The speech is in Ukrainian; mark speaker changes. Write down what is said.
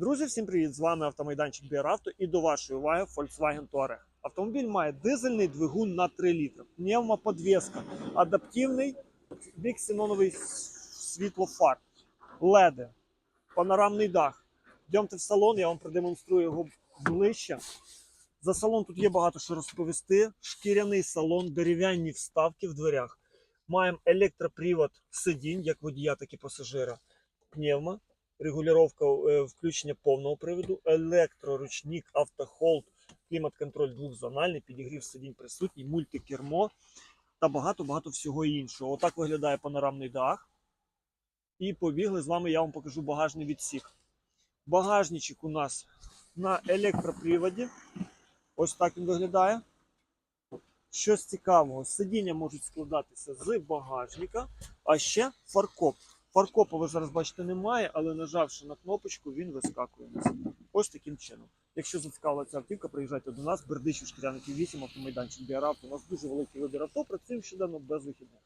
Speaker 1: Друзі, всім привіт! З вами автомайданчик Біаравто і до вашої уваги Volkswagen Touareg. Автомобіль має дизельний двигун на 3 літри, пневмоподвеска, адаптивний біксеноновий світлофар, леди, панорамний дах. Йдемте в салон, я вам продемонструю його ближче. За салон тут є багато що розповісти. Шкіряний салон, дерев'яні вставки в дверях. Маємо електропривод сидінь, як водія, так і пасажира. Пневма, регулювання е, включення повного приводу, електроручник, автохолд, клімат-контроль двохзональний, підігрів сидінь присутній, мультикермо та багато-багато всього іншого. Отак виглядає панорамний дах. І побігли з вами, я вам покажу багажний відсік. Багажничок у нас на електроприводі. Ось так він виглядає. Щось цікавого, сидіння можуть складатися з багажника, а ще фаркоп. Фаркопа ви зараз бачите немає, але нажавши на кнопочку, він вискакує. Ось таким чином. Якщо зацікавила ця автівка, приїжджайте до нас, Бердичів, Шкіряників 8, автомайданчик Біаравто. У нас дуже великий вибір авто, працюємо щоденно без вихідних.